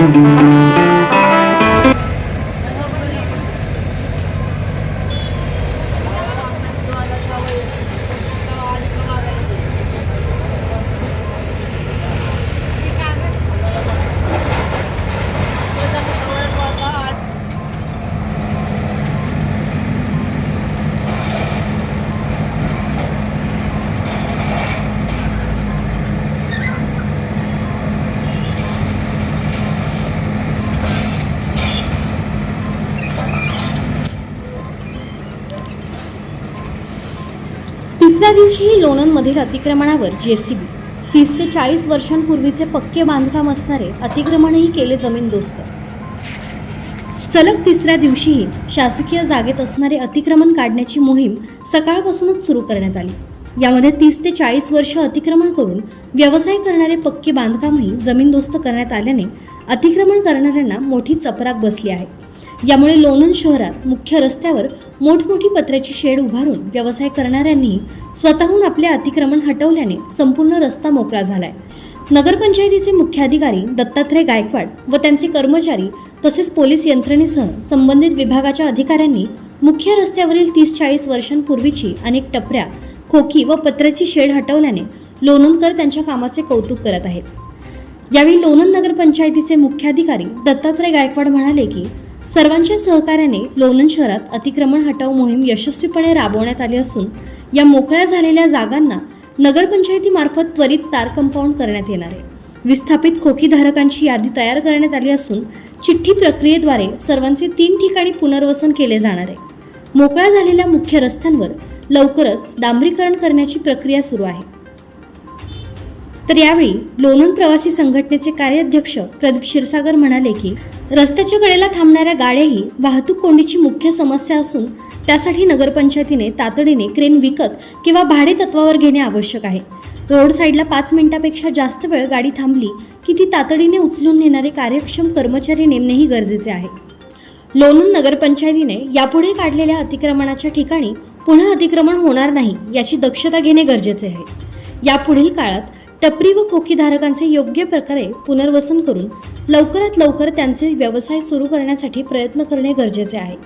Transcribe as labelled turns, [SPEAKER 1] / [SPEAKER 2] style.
[SPEAKER 1] Thank you. तिसऱ्या दिवशीही लोणंदमधील अतिक्रमणावर JCB. तीस ते चाळीस वर्षांपूर्वीचे पक्के बांधकाम असणारे अतिक्रमणही केले जमीनदोस्त सलग तिसऱ्या दिवशीही शासकीय जागेत असणारे अतिक्रमण काढण्याची मोहीम सकाळपासूनच सुरू करण्यात आली. यामध्ये तीस ते चाळीस वर्ष अतिक्रमण करून व्यवसाय करणारे पक्के बांधकामही जमीनदोस्त करण्यात आल्याने अतिक्रमण करणाऱ्यांना मोठी चपराक बसली आहे. यामुळे लोणंद शहरात मुख्य रस्त्यावर मोठमोठी पत्र्याची शेड उभारून व्यवसाय करणाऱ्यांनी स्वतःहून आपले अतिक्रमण हटवल्याने संपूर्ण रस्ता मोकळा झालाय. नगरपंचायतीचे मुख्याधिकारी दत्तात्रय गायकवाड व त्यांचे कर्मचारी तसेच पोलीस यंत्रणेसह संबंधित विभागाच्या अधिकाऱ्यांनी मुख्य रस्त्यावरील तीस चाळीस वर्षांपूर्वीची अनेक टपऱ्या खोकी व पत्र्याची शेड हटवल्याने लोणंदकर त्यांच्या कामाचे कौतुक करत आहेत. यावेळी लोणंद नगरपंचायतीचे मुख्याधिकारी दत्तात्रय गायकवाड म्हणाले की सर्वांच्या सहकार्याने लोणंद शहरात अतिक्रमण हटाव मोहीम यशस्वीपणे राबवण्यात आली असून या मोकळ्या झालेल्या जागांना नगरपंचायतीमार्फत त्वरित तार कंपाऊंड करण्यात येणार आहे. विस्थापित खोकीधारकांची यादी तयार करण्यात आली असून चिठ्ठी प्रक्रियेद्वारे सर्वांचे तीन ठिकाणी पुनर्वसन केले जाणार आहे. मोकळ्या झालेल्या मुख्य रस्त्यांवर लवकरच डांबरीकरण करण्याची प्रक्रिया सुरू आहे. तर यावेळी लोणंद प्रवासी संघटनेचे कार्याध्यक्ष प्रदीप क्षीरसागर म्हणाले की रस्त्याच्या कडेला थांबणाऱ्या गाड्याही वाहतूक कोंडीची मुख्य समस्या असून त्यासाठी नगरपंचायतीने तातडीने क्रेन विकत किंवा भाडे तत्वावर घेणे आवश्यक आहे. रोड साईडला पाच मिनिटापेक्षा जास्त वेळ गाडी थांबली की ती तातडीने उचलून नेणारे कार्यक्षम कर्मचारी नेमणेही गरजेचे आहे. लोणंद नगरपंचायतीने यापुढे काढलेल्या अतिक्रमणाच्या ठिकाणी पुन्हा अतिक्रमण होणार नाही याची दक्षता घेणे गरजेचे आहे. यापुढील काळात टपरी व खोकीधारकांचे योग्य प्रकारे पुनर्वसन करून लवकरात लवकर त्यांचे व्यवसाय सुरू करण्यासाठी प्रयत्न करणे गरजेचे आहे.